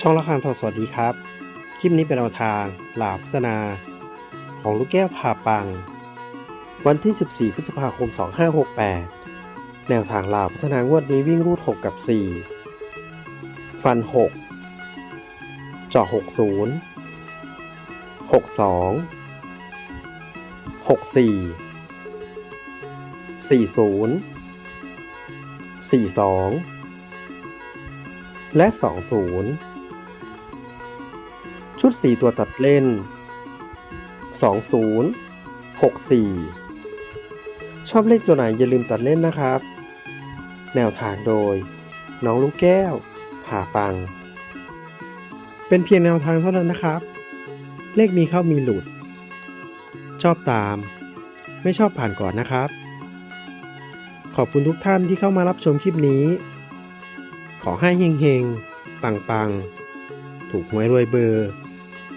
ช่องละครทอสวัสดีครับ คลิปนี้เป็นแนวทางหลาพัฒนา ของลูกแก้วผ่าปัง วันที่ 14 พฤษภาคม 2568 แนวทางลาวพัฒนางวดนี้วิ่งรูด 6 กับ 4 ฟัน 6 เจาะ 60 62 64 40 42 และ 20 ชุด 4 ตัวตัดเล่น 20 64 ชอบเลขตัวไหนอย่าลืมตัดเล่นนะครับ แนวทางโดย น้องลูกแก้ว ผ่าปัง เป็นเพียงแนวทางเท่านั้นนะครับ เลขมีเข้ามีหลุด ชอบตาม ไม่ชอบผ่านก่อนนะครับ ขอบคุณทุกท่านที่เข้ามารับชมคลิปนี้ ขอให้เฮงๆ ปังๆ ถูกหวยรวยเบอร์